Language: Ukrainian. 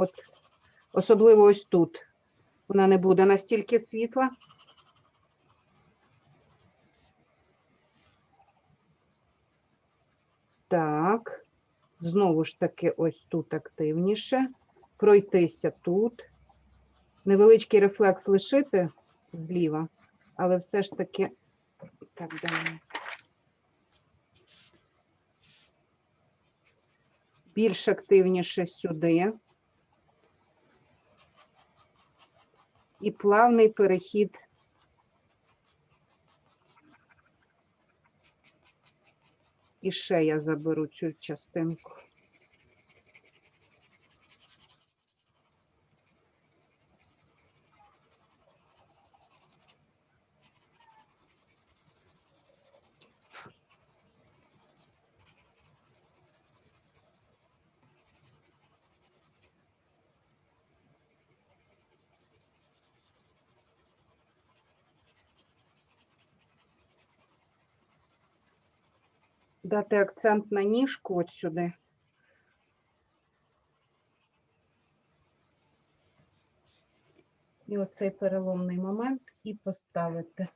От, особливо ось тут. Вона не буде настільки світла. Так, знову ж таки, ось тут активніше. Пройтися тут. Невеличкий рефлекс лишити зліва, але все ж таки так. Більш активніше сюди. І плавний перехід. І ще я заберу цю частинку. Дати акцент на ніжку от сюди. І оцей переломний момент і поставити.